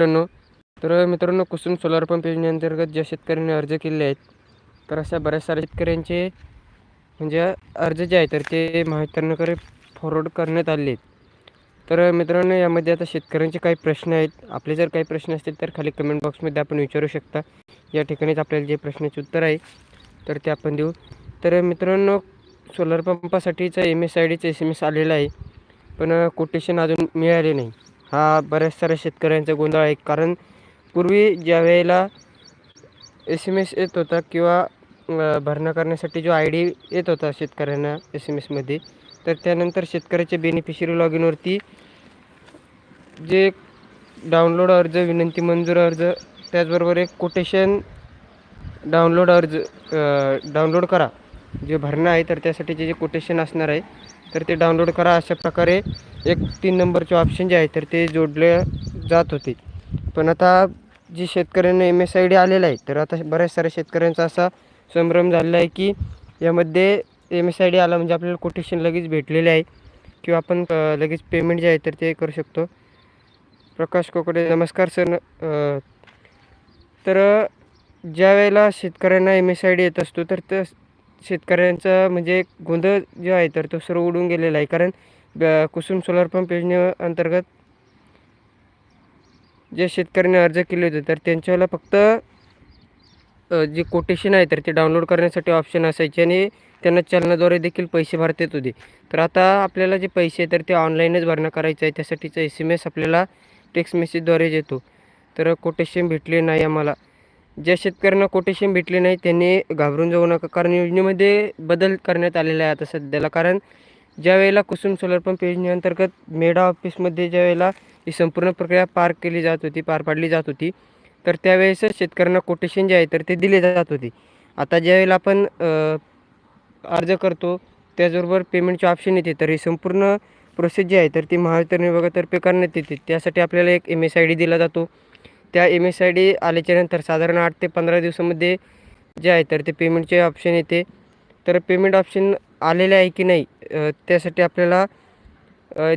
मित्रांनो तर मित्रांनो कुसुम सोलार पंप योजनेअंतर्गत ज्या शेतकऱ्यांनी अर्ज केले आहेत तर अशा बऱ्याच साऱ्या शेतकऱ्यांचे म्हणजे अर्ज जे आहे तर ते महावितरणकडे फॉरवर्ड करण्यात आले आहेत. तर मित्रांनो यामध्ये आता शेतकऱ्यांचे काही प्रश्न आहेत. आपले जर काही प्रश्न असतील तर खाली कमेंट बॉक्समध्ये आपण विचारू शकता. या ठिकाणीच आपल्याला जे प्रश्नाचे उत्तर आहे तर ते आपण देऊ. तर मित्रांनो सोलर पंपासाठीचा एम एस आय डीचा एस एम एस आलेला आहे पण कोटेशन अजून मिळाले नाही. हा बऱ्याच साऱ्या शेतकऱ्यांचा गोंधळ आहे. कारण पूर्वी ज्या वेळेला एस एम एस येत होता किंवा भरणा करण्यासाठी जो आय डी येत होता शेतकऱ्यांना एस एम एसमध्ये तर त्यानंतर शेतकऱ्याच्या बेनिफिशरी लॉग इनवरती जे डाउनलोड अर्ज विनंती मंजूर अर्ज त्याचबरोबर एक कोटेशन डाउनलोड अर्ज डाउनलोड करा. जे भरणं आहे तर त्यासाठीचे जे कोटेशन असणार आहे तर ते डाउनलोड करा. अशा प्रकारे एक तीन नंबरचे ऑप्शन जे आहे तर ते जोडले जात होते. पण आता जी शेतकऱ्यांना एम एस आय डी आलेला आहे तर आता बऱ्याच साऱ्या शेतकऱ्यांचा असा संभ्रम झालेला आहे की यामध्ये एम एस आय डी आला म्हणजे आपल्याला कोटेशन लगेच भेटलेले आहे. किंवा आपण लगेच पेमेंट जे आहे तर ते करू शकतो. प्रकाश कोकडे नमस्कार सर. तर ज्या वेळेला शेतकऱ्यांना एम एस आय डी येत असतो तर त्या शेतकऱ्यांचा म्हणजे गोंधळ जो आहे तर तो सर्व उडून गेलेला आहे. कारण ब- कुसुम सोलार पंप योजनेअंतर्गत जे शेतकऱ्यांनी अर्ज केले होते तर त्यांच्याला फक्त जे कोटेशन आहे तर ते डाउनलोड करण्यासाठी ऑप्शन असायचे आणि त्यांना चलनाद्वारे देखील पैसे भरता येत होते. तर आता आपल्याला जे पैसे तर ते ऑनलाईनच भरणं करायचं आहे. त्यासाठीचा एस एम एस आपल्याला टेक्स्ट मेसेजद्वारे येतो. तर कोटेशन भेटले नाही आम्हाला. ज्या शेतकऱ्यांना कोटेशन भेटले नाही त्यांनी घाबरून जाऊ नका. कारण योजनेमध्ये बदल करण्यात आलेला आहे आता सध्याला. कारण ज्या वेळेला कुसुम सोलर पंप योजनेअंतर्गत मेडा ऑफिसमध्ये ज्या वेळेला ही संपूर्ण प्रक्रिया पार केली जात होती पार पाडली जात होती तर त्यावेळेस शेतकऱ्यांना कोटेशन जे आहे तर ते दिले जात होते. आता ज्यावेळेला आपण अर्ज करतो त्याचबरोबर पेमेंटचे ऑप्शन येते तर ही संपूर्ण प्रोसेस जी आहे तर ती महावितरण विभागातर्फे करण्यात येते. त्यासाठी आपल्याला एक एम एस आय डी दिला जातो. त्या एम एस आय डी आल्याच्यानंतर साधारण आठ ते पंधरा दिवसामध्ये जे आहे तर ते पेमेंटचे ऑप्शन येते. तर पेमेंट ऑप्शन आलेले आहे की नाही त्यासाठी आपल्याला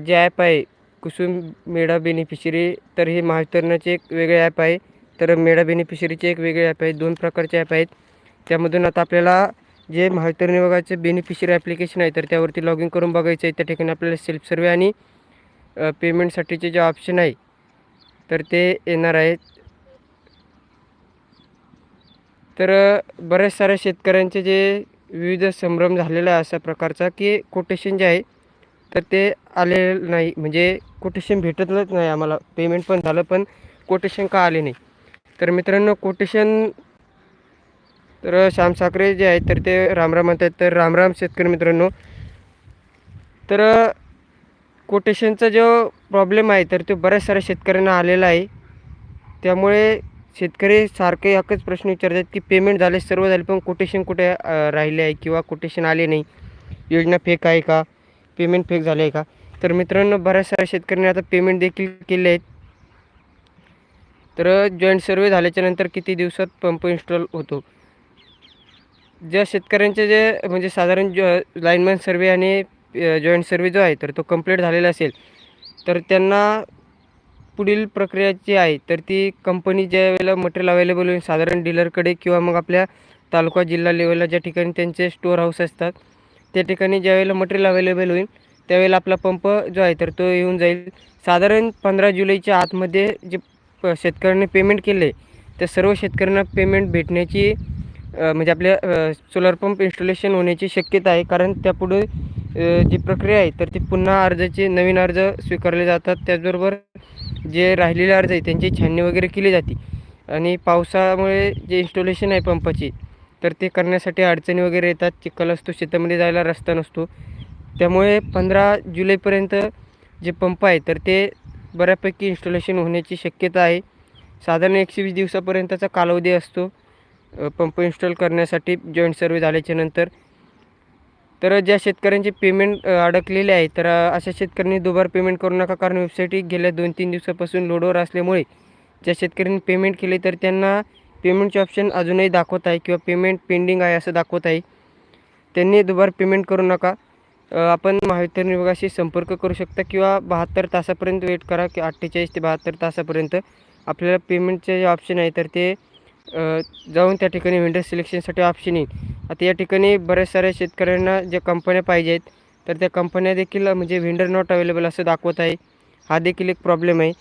जे ॲप आहे कुसुम मेडा बेनिफिशरी तर हे महावितरणाचे एक वेगळे ॲप आहे. तर मेडा बेनिफिशरीचे एक वेगळे ॲप आहे दोन प्रकारचे ॲप आहेत. त्यामधून आता आपल्याला जे महावितरण विभागाचे बेनिफिशरी ॲप्लिकेशन आहे तर त्यावरती लॉग इन करून बघायचं आहे. त्या ठिकाणी आपल्याला सेल्फ सर्वे आणि पेमेंटसाठीचे जे ऑप्शन आहे तर ते येणार आहेत. तर बऱ्याच साऱ्या शेतकऱ्यांचे जे विविध संभ्रम झालेला आहे अशा प्रकारचा की कोटेशन जे आहे तर ते आलेलं नाही. म्हणजे कोटेशन भेटतच नाही आम्हाला. पेमेंट पण झालं पण कोटेशन का आले नाही? तर मित्रांनो कोटेशन तर श्याम साखरे जे आहेत तर ते रामराम म्हणतात तर रामराम शेतकरी मित्रांनो तर कोटेशनचा जो प्रॉब्लेम आहे तर तो बऱ्याच साऱ्या शेतकऱ्यांना आलेला आहे. त्यामुळे शेतकरी सारखे एकच प्रश्न विचारतात की पेमेंट झाले सर्व झाले पण कोटेशन कुठे राहिले आहे किंवा कोटेशन आले नाही? योजना फेक आहे का? पेमेंट फेक झाले आहे का? तर मित्रांनो बऱ्याच साऱ्या शेतकऱ्यांनी आता पेमेंट देखील केले आहेत. तर जॉईंट सर्वे झाल्याच्यानंतर किती दिवसात पंप इन्स्टॉल होतो? ज्या शेतकऱ्यांचे जे म्हणजे साधारण जॉ लाईनमॅन सर्वे आणि जॉईंट सर्वे जो आहे तर तो कंप्लीट झालेला असेल तर त्यांना पुढील प्रक्रिया जी आहे तर ती कंपनी ज्या वेळेला मटेरियल अवेलेबल होईल साधारण डीलरकडे किंवा मग आपल्या तालुका जिल्हा लेवलला ज्या ठिकाणी त्यांचे स्टोअर हाऊस असतात त्या ठिकाणी ज्यावेळेला मटेरियल अवेलेबल होईल त्यावेळेला आपला पंप जो आहे तर तो येऊन जाईल. साधारण पंधरा जुलैच्या आतमध्ये जे प शेतकऱ्यांनी पेमेंट केले त्या सर्व शेतकऱ्यांना पेमेंट भेटण्याची म्हणजे आपल्या सोलर पंप इन्स्टॉलेशन होण्याची शक्यता आहे. कारण त्यापुढे जी प्रक्रिया आहे तर ती पुन्हा अर्जाचे नवीन अर्ज स्वीकारले जातात. त्याचबरोबर जे राहिलेले अर्ज आहे त्यांची छाननी वगैरे केली जाते. आणि पावसामुळे जे इन्स्टॉलेशन आहे पंपाची तर ते करण्यासाठी अडचणी वगैरे येतात. चिखल असतो शेतामध्ये जायला रस्ता नसतो. त्यामुळे पंधरा जुलैपर्यंत जे पंप आहे तर ते बऱ्यापैकी इन्स्टॉलेशन होण्याची शक्यता आहे. साधारण एकशे वीस दिवसापर्यंतचा कालावधी असतो. पंप इन्स्टॉल करण्यासाठी जॉईंट सर्वे झाल्याच्यानंतर तर ज्या शेतकऱ्यांचे पेमेंट अडकलेले आहे तर अशा शेतकऱ्यांनी दुबार पेमेंट करू नका कारण वेबसाईट ही गेल्या दोन तीन दिवसापासून लोडवर असल्यामुळे ज्या शेतकऱ्यांनी पेमेंट केले तर त्यांना पेमेंटचे ऑप्शन अजूनही दाखवत आहे किंवा पेमेंट पेंडिंग आहे असं दाखवत आहे. त्यांनी दुबार पेमेंट करू नका. आपण महावितरण विभागाशी संपर्क करू शकता किंवा बहात्तर तासापर्यंत वेट करा की अठ्ठेचाळीस ते बहात्तर तासापर्यंत आपल्याला पेमेंटचे जे ऑप्शन आहे तर ते जाऊन त्या ठिकाणी व्हेंडर सिलेक्शनसाठी ऑप्शन येईल. आता या ठिकाणी बऱ्याच साऱ्या शेतकऱ्यांना ज्या कंपन्या पाहिजे आहेत तर त्या कंपन्या देखील म्हणजे व्हेंडर नॉट अवेलेबल असं दाखवत आहे. हा देखील एक प्रॉब्लेम आहे.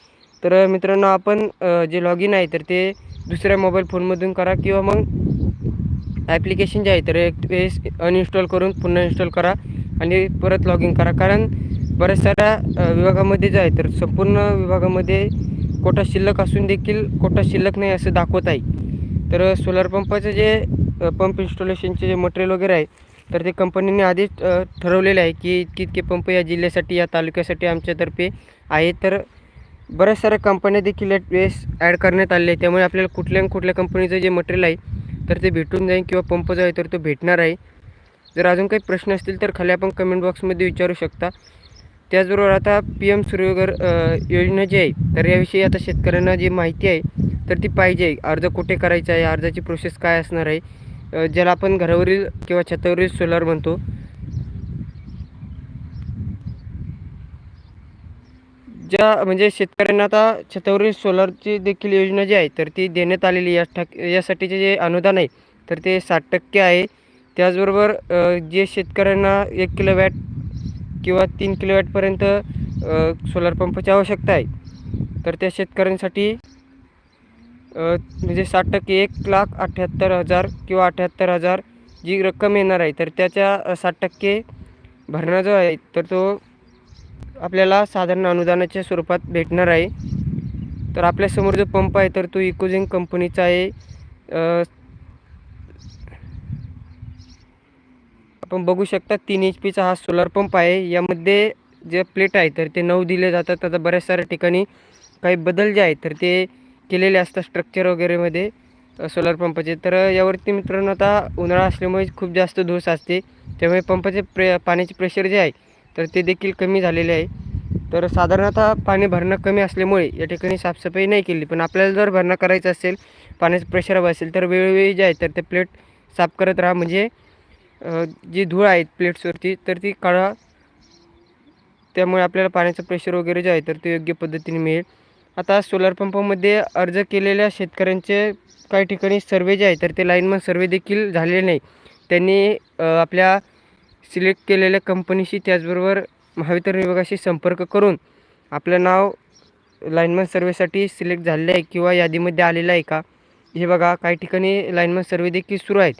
तर मित्रांनो आपण जे लॉग इन आहे तर ते दुसऱ्या मोबाईल फोनमधून करा किंवा मग ॲप्लिकेशन जे आहे तर एक वेळेस अनइन्स्टॉल करून पुन्हा इन्स्टॉल करा आणि परत लॉग इन करा. कारण बऱ्याच साऱ्या विभागामध्ये जे आहे तर संपूर्ण विभागामध्ये कोटा शिल्लक असून देखील कोटा शिल्लक नाही असं दाखवत आहे. तर सोलार पंपाचं जे पंप इन्स्टॉलेशनचे जे मटेरियल वगैरे आहे तर ते कंपनीने आधीच ठरवलेलं आहे की इतके इतके पंप या जिल्ह्यासाठी या तालुक्यासाठी आमच्यातर्फे आहे तर बऱ्याच साऱ्या कंपन्या देखील या वेळेस ॲड करण्यात आले आहे त्यामुळे आपल्याला कुठल्या कुठल्या कंपनीचं जे मटेरियल आहे तर ते भेटून जाईल किंवा पंप जो आहे तर तो भेटणार आहे. जर अजून काही प्रश्न असतील तर खाली आपण कमेंट बॉक्समध्ये विचारू शकता. त्याचबरोबर आता पी एम सूर्यगर योजना जी आहे तर याविषयी आता शेतकऱ्यांना जी माहिती आहे तर ती पाहिजे. अर्ज कुठे करायचा आहे अर्जाची प्रोसेस काय असणार आहे ज्याला आपण घरावरील किंवा छतावरील सोलार म्हणतो. ज्या म्हणजे शेतकऱ्यांना आता छतावरील सोलारची देखील योजना जी आहे तर ती देण्यात आलेली या ठाक यासाठीचे जे अनुदान आहे तर ते साठ टक्के आहे. त्याचबरोबर जे शेतकऱ्यांना एक किलो वॅट किंवा तीन किलोवॅटपर्यंत सोलार पंपाची आवश्यकता आहे. तर त्या शेतकऱ्यांसाठी म्हणजे साठ टक्के एक लाख अठ्ठ्याहत्तर हजार किंवा अठ्ठ्याहत्तर हजार जी रक्कम येणार आहे तर त्याच्या साठ टक्के भरणा जो आहे तर तो आपल्याला साधारण अनुदानाच्या स्वरूपात भेटणार आहे. तर आपल्यासमोर जो पंप आहे तर तो इकोझिंग कंपनीचा आहे. आपण बघू शकता तीन एच पीचा हा सोलर पंप आहे. यामध्ये जे प्लेट आहे तर ते नऊ दिले जातात. आता बऱ्याच साऱ्या ठिकाणी काही बदल जे आहेत तर ते केलेले असतात स्ट्रक्चर वगैरेमध्ये सोलर पंपाचे तर यावरती मित्रांनो आता उन्हाळा असल्यामुळे खूप जास्त धूस असते. त्यामुळे पंपाचे प्रे पाण्याचे प्रेशर जे आहे तर ते देखील कमी झालेले आहे. तर साधारणतः पाणी भरणं कमी असल्यामुळे या ठिकाणी साफसफाई नाही केली. पण आपल्याला जर भरणं करायचं असेल पाण्याचं प्रेशर हवं असेल तर वेळोवेळी जे आहे तर ते प्लेट साफ करत राहा. म्हणजे जी धूळ आहे प्लेट्सवरती तर ती काढा. त्यामुळे आपल्याला पाण्याचं प्रेशर वगैरे जे आहे तर ते योग्य पद्धतीने मिळेल. आता सोलार पंपामध्ये अर्ज केलेल्या शेतकऱ्यांचे काही ठिकाणी सर्वे जे आहे तर ते लाईनमन सर्वे देखील झालेले नाही. त्यांनी आपल्या सिलेक्ट केलेल्या कंपनीशी त्याचबरोबर महावितरण विभागाशी संपर्क करून आपलं नाव लाईनमन सर्वेसाठी सिलेक्ट झालेलं आहे किंवा यादीमध्ये आलेलं आहे का? हे बघा काही ठिकाणी लाईनमन सर्वे देखील सुरू आहेत.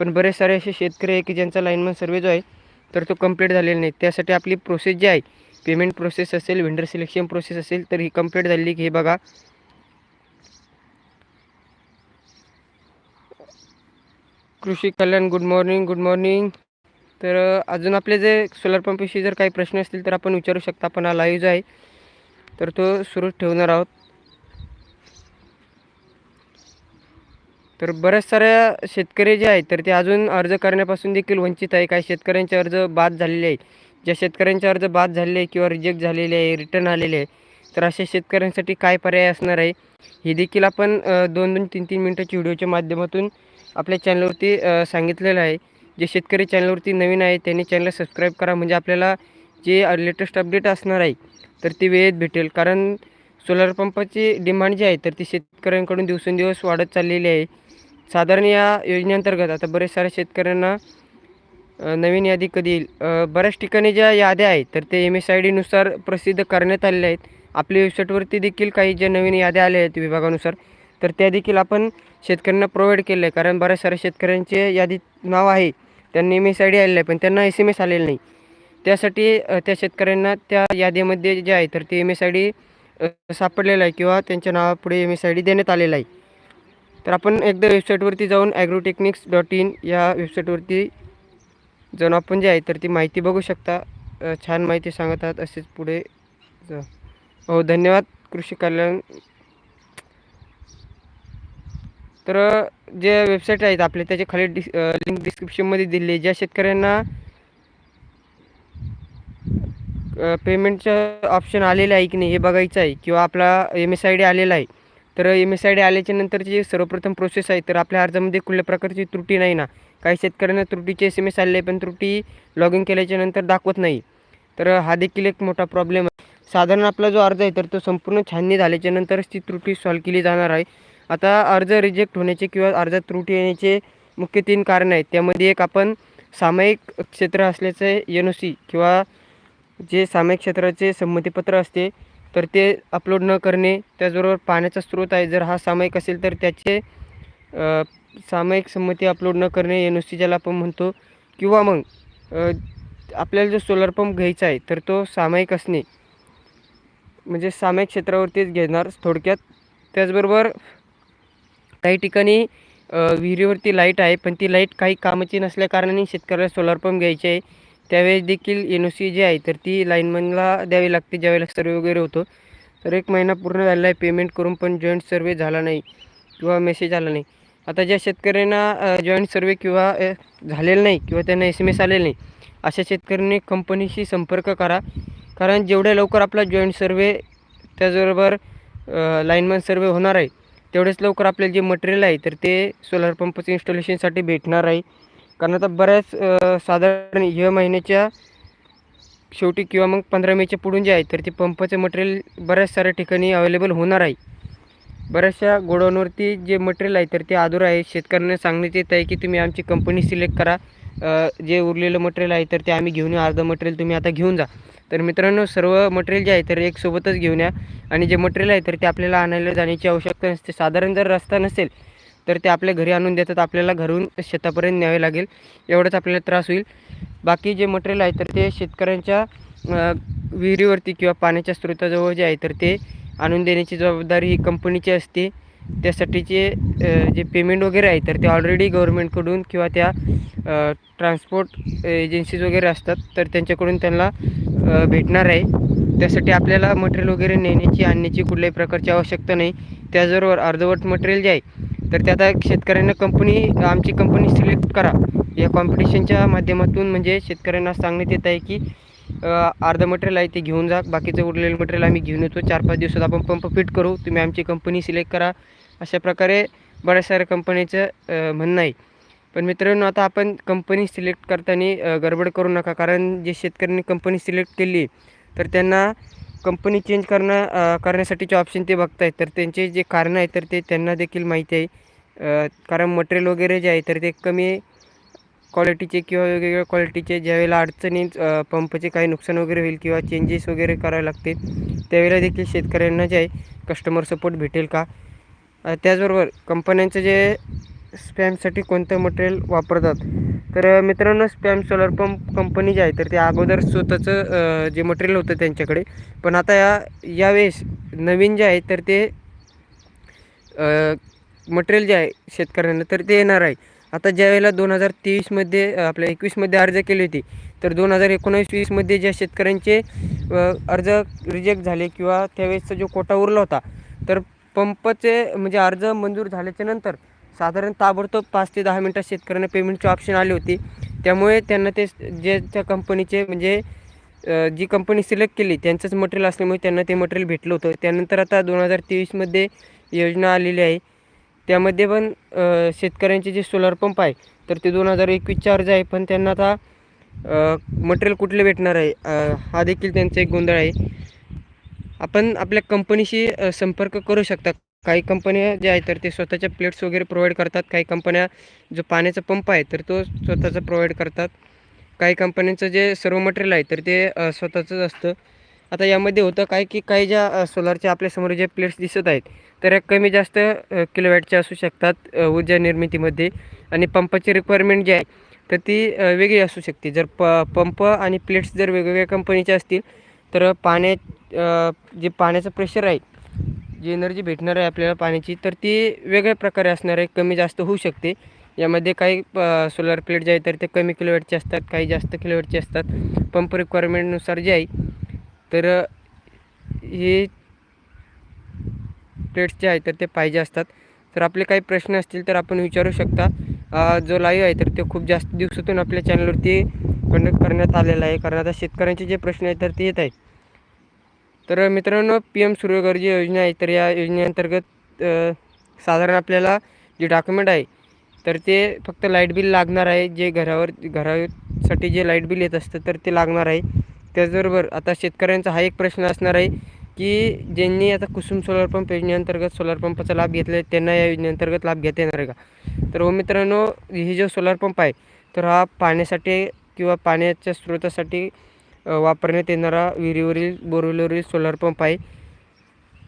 पण बरेच सारे असे शेतकरी आहे की ज्यांचा लाईनमन सर्वे जो आहे तर तो कंप्लीट झालेला नाही. त्यासाठी आपली प्रोसेस जी आहे पेमेंट प्रोसेस असेल व्हेंडर सिलेक्शन प्रोसेस असेल तर ही कंप्लीट झालेली की हे बघा. कृषी कल्याण गुड मॉर्निंग गुड मॉर्निंग तर अजून आपले जे सोलार पंपविषयी जर काही प्रश्न असतील तर आपण विचारू शकता. आपण हा लाईव्ह जो आहे तर तो सुरू ठेवणार आहोत. तर बऱ्याच साऱ्या शेतकरी जे आहेत तर ते अजून अर्ज करण्यापासून देखील वंचित आहे. काही शेतकऱ्यांचे अर्ज बाद झालेले आहेत. ज्या शेतकऱ्यांचे अर्ज बाद झालेले आहे किंवा रिजेक्ट झालेले आहे रिटर्न आलेले आहे तर अशा शेतकऱ्यांसाठी काय पर्याय असणार आहे? हे देखील आपण दोन दोन तीन तीन मिनटाच्या व्हिडिओच्या माध्यमातून आपल्या चॅनलवरती सांगितलेलं आहे. जे शेतकरी चॅनलवरती नवीन आहे त्यांनी चॅनल सबस्क्राईब करा. म्हणजे आपल्याला जे लेटेस्ट अपडेट असणार आहे तर ती वेळेत भेटेल. कारण सोलार पंपाची डिमांड जी आहे तर ती शेतकऱ्यांकडून दिवसेंदिवस वाढत चाललेली आहे. साधारण या योजनेअंतर्गत आता बरेच साऱ्या शेतकऱ्यांना नवीन यादी कधी येईल? बऱ्याच ठिकाणी ज्या याद्या आहेत तर ते एम एस आय डीनुसार प्रसिद्ध करण्यात आलेल्या आहेत. आपल्या वेबसाईटवरती देखील काही ज्या नवीन याद्या आल्या आहेत विभागानुसार तर त्या देखील आपण शेतकऱ्यांना प्रोव्हाइड केलं आहे कारण बऱ्याच साऱ्या शेतकऱ्यांचे यादीत नाव आहे त्यांना एम एस आय डी आलेलं आहे पण त्यांना एस एम एस आलेलं नाही. त्यासाठी त्या शेतकऱ्यांना त्या यादीमध्ये जे आहे तर ते एम एस आय डी सापडलेलं आहे किंवा त्यांच्या नावापुढे एम एस आय डी देण्यात आलेला आहे. तर आपण एकदा वेबसाईटवरती जाऊन ॲग्रोटेक्निक्स डॉट इन या वेबसाईटवरती जाऊन आपण जे आहे तर ती माहिती बघू शकता. छान माहिती सांगत आहात असेच पुढे जा. हो धन्यवाद कृषी कल्याण. तर जे वेबसाईट आहेत आपले त्याच्याखाली डिस लिंक डिस्क्रिप्शनमध्ये दिली ज्या शेतकऱ्यांना पेमेंटचं ऑप्शन आलेलं आहे की नाही हे बघायचं आहे किंवा आपला एम एस आय डी आलेला आहे तर एम एस आय डी आल्याच्या नंतरची जी सर्वप्रथम प्रोसेस आहे तर आपल्या अर्जामध्ये कुठल्या प्रकारची त्रुटी नाही ना. काही शेतकऱ्यांना त्रुटीचे एस एम एस आलेले आहे पण त्रुटी लॉग इन केल्याच्यानंतर दाखवत नाही. तर हा देखील एक मोठा प्रॉब्लेम आहे. साधारण आपला जो अर्ज आहे तर तो संपूर्ण छाननी झाल्याच्या नंतरच ती त्रुटी सॉल्व केली जाणार आहे. आता अर्ज रिजेक्ट होण्याचे किंवा अर्जात त्रुटी येण्याचे मुख्य तीन कारण आहेत. त्यामध्ये एक आपण सामायिक क्षेत्र असल्याचे एन ओ सी किंवा जे सामायिक क्षेत्राचे संमतीपत्र असते तर ते अपलोड न करणे त्याचबरोबर पाण्याचा स्रोत आहे. जर हा सामायिक असेल तर त्याचे सामायिक संमती अपलोड न करणे एन ओ सी ज्याला आपण म्हणतो किंवा मग आपल्याला जो सोलर पंप घ्यायचा आहे तर तो सामायिक असणे. म्हणजे सामायिक क्षेत्रावरतीच घेणार थोडक्यात. त्याचबरोबर काही ठिकाणी विहिरीवरती लाइट आहे पण ती लाइट काही कामाची नसल्याकारणाने शेतकऱ्याला सोलार पंप घ्यायचे आहे. त्यावेळेस देखील एन ओ सी जी आहे तर ती लाईनमनला द्यावी लागते ज्यावेळेला सर्वे वगैरे होतो. तर एक महिना पूर्ण झालेला आहे पेमेंट करून पण जॉईंट सर्वे झाला नाही किंवा मेसेज आला नाही. आता ज्या शेतकऱ्यांना जॉईंट सर्वे किंवा झालेलं झालेला नाही किंवा त्यांना एस एम एस आलेला नाही अशा शेतकऱ्यांनी कंपनीशी संपर्क करा. कारण जेवढ्या लवकर आपला जॉईंट सर्वे त्याचबरोबर लाईनमन सर्वे होणार आहे तेवढेच लवकर आपल्याला जे मटेरियल आहे तर ते सोलर पंपचं इन्स्टॉलेशनसाठी भेटणार आहे. कारण आता बऱ्याच साधारण ह्या महिन्याच्या शेवटी किंवा मग पंधरा मेच्या पुढून जे आहे तर ते पंपाचं मटेरियल बऱ्याच साऱ्या ठिकाणी अवेलेबल होणार आहे. बऱ्याचशा गोडाऊनवरती जे मटेरियल आहे तर ते अधूर आहे. शेतकऱ्यांना सांगण्यात येत आहे की तुम्ही आमची कंपनी सिलेक्ट करा. जे उरलेलं मटेरियल आहे तर ते आम्ही घेऊन या. अर्धं मटेरियल तुम्ही आता घेऊन जा. तर मित्रांनो सर्व मटेरियल जे आहे तर एक सोबतच घेऊन या. आणि जे मटेरियल आहे तर ते आपल्याला आणायला जाण्याची आवश्यकता नसते. साधारण जर रस्ता नसेल तर ते आपल्या घरी आणून देतात आपल्याला घरून शेतापर्यंत न्यावे लागेल. एवढंच आपल्याला त्रास होईल. बाकी जे मटेरियल आहे तर ते शेतकऱ्यांच्या विहिरीवरती किंवा पाण्याच्या स्रोताजवळ जे आहे तर ते आणून देण्याची जबाबदारी ही कंपनीची असते. त्यासाठीचे जे पेमेंट वगैरे आहे तर ते ऑलरेडी गव्हर्मेंटकडून किंवा त्या ट्रान्सपोर्ट एजन्सीज वगैरे असतात तर त्यांच्याकडून त्यांना भेटणार आहे. त्यासाठी आपल्याला मटेरियल वगैरे नेण्याची आणण्याची कुठल्याही प्रकारची आवश्यकता नाही. त्याचबरोबर अर्धवट मटेरियल जे आहे तर ते आता शेतकऱ्यांना कंपनी आमची कंपनी सिलेक्ट करा. या कॉम्पिटिशनच्या माध्यमातून म्हणजे शेतकऱ्यांना सांगण्यात येत आहे की अर्धं मटेरियल आहे ते घेऊन जा. बाकीचं उरलेलं मटेरियल आम्ही घेऊन येतो. चार पाच दिवसात आपण पंप फिट करू. तुम्ही आमची कंपनी सिलेक्ट करा. अशा प्रकारे बऱ्याच साऱ्या कंपनीचं म्हणणं आहे. पण मित्रांनो आता आपण कंपनी सिलेक्ट करताना गडबड करू नका. कारण जे शेतकऱ्यांनी कंपनी सिलेक्ट केली तर त्यांना कंपनी चेंज करणं करण्यासाठीचे ऑप्शन ते बघतायत. तर त्यांचे जे कारणं आहेत तर ते त्यांना देखील माहिती आहे. कारण मटेरियल वगैरे जे आहे तर ते कमी क्वालिटीचे किंवा वेगवेगळ्या क्वालिटीचे ज्यावेळेला अडचणीत पंपचे काही नुकसान वगैरे होईल किंवा चेंजेस वगैरे करावे लागतील त्यावेळेला देखील शेतकऱ्यांना जे आहे कस्टमर सपोर्ट भेटेल का? त्याचबरोबर कंपन्यांचं जे स्पॅमसाठी कोणतं मटेरियल वापरतात? तर मित्रांनो स्पॅम सोलर पंप कंपनी जे आहे तर ते अगोदर स्वतःचं जे मटेरियल होतं त्यांच्याकडे. पण आता या यावेळेस नवीन जे आहे तर ते मटेरियल जे आहे शेतकऱ्यांना तर ते येणार आहे. आता ज्यावेळेला दोन हजार तेवीसमध्ये आपल्या एकवीसमध्ये अर्ज केली होती तर दोन हजार एकोणावीस वीसमध्ये ज्या शेतकऱ्यांचे अर्ज रिजेक्ट झाले किंवा त्यावेळेसचा जो कोटा उरला होता तर पंपचे म्हणजे अर्ज मंजूर झाल्याच्यानंतर साधारण ताबडतोब पाच ते दहा मिनटात शेतकऱ्यांना पेमेंटची ऑप्शन आले होते. त्यामुळे त्यांना ते जे त्या कंपनीचे म्हणजे जी कंपनी सिलेक्ट केली त्यांचंच मटेरियल असल्यामुळे त्यांना ते मटेरियल भेटलं होतं. त्यानंतर आता दोन हजार तेवीसमध्ये योजना आलेली आहे. त्यामध्ये पण शेतकऱ्यांचे जे सोलार पंप आहे तर ते दोन हजार एकवीसच्या अर्ज आहे. पण त्यांना आता मटेरियल कुठले भेटणार आहे? हा देखील त्यांचा एक गोंधळ आहे. आपण आपल्या कंपनीशी संपर्क करू शकता. काही कंपन्या ज्या आहेत तर ते स्वतःच्या प्लेट्स वगैरे प्रोव्हाइड करतात. काही कंपन्या जो पाण्याचा पंप आहे तर तो स्वतःचा प्रोव्हाइड करतात. काही कंपन्यांचं जे सर्व मटेरियल आहे तर ते स्वतःचंच असतं. आता यामध्ये होतं काय की काही ज्या सोलारच्या आपल्यासमोर जे प्लेट्स दिसत आहेत तर या कमी जास्त किलोवॅटच्या असू शकतात ऊर्जा निर्मितीमध्ये. आणि पंपाची रिक्वायरमेंट जी आहे तर ती वेगळी असू शकते. जर प पंप आणि प्लेट्स जर वेगवेगळ्या कंपनीचे असतील तर पाण्यात जे पाण्याचं प्रेशर आहे जी एनर्जी भेटणार आहे आपल्याला पाण्याची तर ती वेगळ्या प्रकारे असणार आहे कमी जास्त होऊ शकते. यामध्ये काही सोलर प्लेट जे आहे तर ते कमी किलोवॅटचे असतात काही जास्त किलोवॅटचे असतात. पंप रिक्वायरमेंटनुसार जे आहे तर हे प्लेट्स जे आहे तर ते पाहिजे असतात. तर आपले काही प्रश्न असतील तर आपण विचारू शकता. जो लाईव्ह आहे तर ते खूप जास्त दिवसातून आपल्या चॅनलवरती कंडक्ट करण्यात आलेला आहे. कारण आता शेतकऱ्यांचे जे प्रश्न आहेत तर ते येत आहेत. तर मित्रांनो पी एम सूर्यगर्जी योजना आहे तर या योजनेअंतर्गत साधारण आपल्याला जे डॉक्युमेंट आहे तर ते फक्त लाइट बिल लागणार आहे. जे घरावर घरासाठी जे लाइट बिल येत असतं तर ते लागणार आहे. त्याचबरोबर आता शेतकऱ्यांचा हा एक प्रश्न असणार आहे की ज्यांनी आता कुसुम सोलर पंप योजनेअंतर्गत सोलर पंपाचा लाभ घेतला आहे त्यांना या योजनेअंतर्गत लाभ घेता येणार आहे का? तर हो मित्रांनो ही जो सोलर पंप आहे तर हा पाण्यासाठी किंवा पाण्याच्या स्रोतासाठी वापरण्यात येणारा विहिरीवरील बोरवेलवरील सोलार पंप आहे.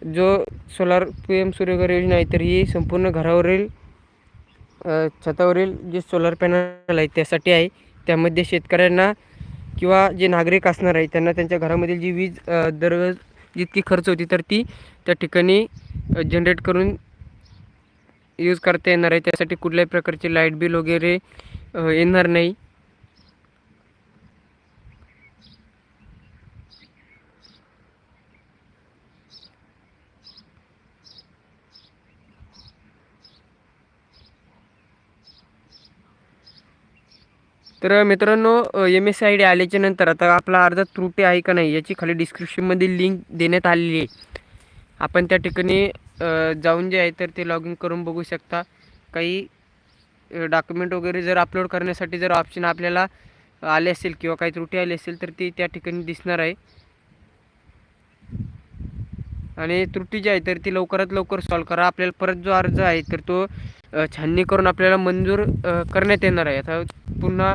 जो सोलार पी एम सूर्यघर योजना आहे तर ही संपूर्ण घरावरील छतावरील जे सोलार पॅनल आहे त्यासाठी आहे. त्यामध्ये शेतकऱ्यांना किंवा जे नागरिक असणार आहे त्यांना त्यांच्या घरामधील जी वीज दररोज जितकी खर्च होती तर ती त्या ठिकाणी जनरेट करून यूज करता येणार आहे. त्यासाठी कुठल्याही प्रकारचे लाइट बिल वगैरे येणार नाही. तर मित्रांनो एम एस आय डी आल्याच्यानंतर आता आपला अर्धा त्रुटी आहे का नाही याची खाली डिस्क्रिप्शनमध्ये लिंक देण्यात आलेली आहे. आपण त्या ठिकाणी जाऊन जे आहे तर ते लॉग इन करून बघू शकता. काही डॉक्युमेंट वगैरे जर अपलोड करण्यासाठी जर ऑप्शन आपल्याला आले असेल किंवा काही त्रुटी आली असेल तर ती त्या ठिकाणी दिसणार आहे. आणि त्रुटी जी आहे तर ती लवकरात लवकर सॉल्व करा. आपल्याला परत जो अर्ज आहे तर तो छाननी करून आपल्याला मंजूर करण्यात येणार आहे. आता पुन्हा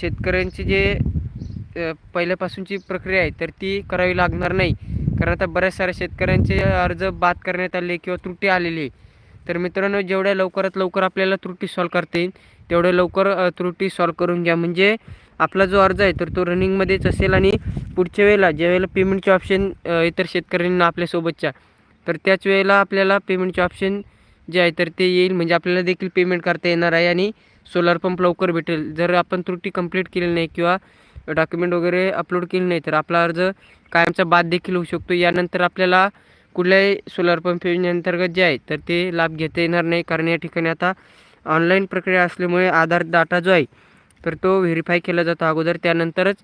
शेतकऱ्यांची जे पहिल्यापासूनची प्रक्रिया आहे तर ती करावी लागणार नाही. कारण आता बऱ्याच साऱ्या शेतकऱ्यांचे अर्ज बाद करण्यात आले किंवा त्रुटी आलेली आहे. तर मित्रांनो जेवढ्या लवकरात लवकर आपल्याला त्रुटी सॉल्व करता येईल तेवढ्या लवकर त्रुटी सॉल्व करून घ्या. म्हणजे आपला जो अर्ज आहे तर तो रनिंगमध्येच असेल आणि पुढच्या वेळेला ज्यावेळेला पेमेंटचे ऑप्शन इतर शेतकऱ्यांना आपल्यासोबतच्या तर त्याच वेळेला आपल्याला पेमेंटचे ऑप्शन जे आहे तर ते येईल. म्हणजे आपल्याला देखील पेमेंट करता येणार आहे आणि सोलार पंप लवकर भेटेल. जर आपण त्रुटी कंप्लीट केली नाही किंवा डॉक्युमेंट वगैरे अपलोड केले नाही तर आपला अर्ज कायमचा बाद देखील होऊ शकतो. यानंतर आपल्याला कुठल्याही सोलार पंप योजनेअंतर्गत जे आहे तर ते लाभ घेता येणार नाही. कारण या ठिकाणी आता ऑनलाईन प्रक्रिया असल्यामुळे आधार डाटा जो आहे तर तो व्हेरीफाय केला जातो अगोदर. त्यानंतरच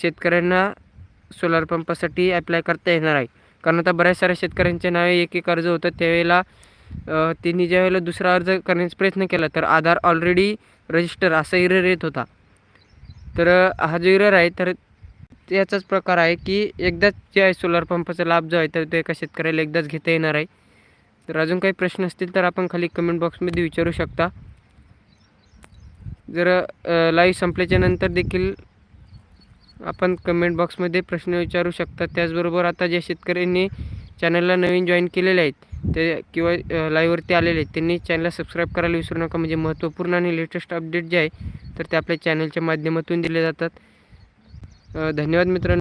शेतकऱ्यांना सोलार पंपासाठी अप्लाय करता येणार आहे. कारण आता बऱ्याच साऱ्या शेतकऱ्यांच्या नावे एक एक अर्ज होतं त्यावेळेला त्यांनी त्यांनी ज्यावेळेला दुसरा अर्ज करण्याचा प्रयत्न केला तर आधार ऑलरेडी रजिस्टर असा इरर येत होता. तर हा जो इरर आहे तर याचाच प्रकार आहे की एकदाच जे आहे सोलार पंपाचा लाभ जो आहे तर तो एका शेतकऱ्याला एकदाच घेता येणार आहे. तर अजून काही प्रश्न असतील तर आपण खाली कमेंट बॉक्समध्ये विचारू शकता. जर लाईव्ह संपल्याच्या नंतर देखील आपण कमेंट बॉक्समध्ये प्रश्न विचारू शकता. त्याचबरोबर आता ज्या शेतकऱ्यांनी चॅनलला नवीन जॉईन केलेले आहेत ते किंवा लाईव्हवरती आलेले आहेत त्यांनी चॅनलला सबस्क्राईब करायला विसरू नका. म्हणजे महत्त्वपूर्ण आणि लेटेस्ट अपडेट जे आहे तर ते आपल्या चॅनलच्या माध्यमातून दिले जातात. धन्यवाद मित्रांनो.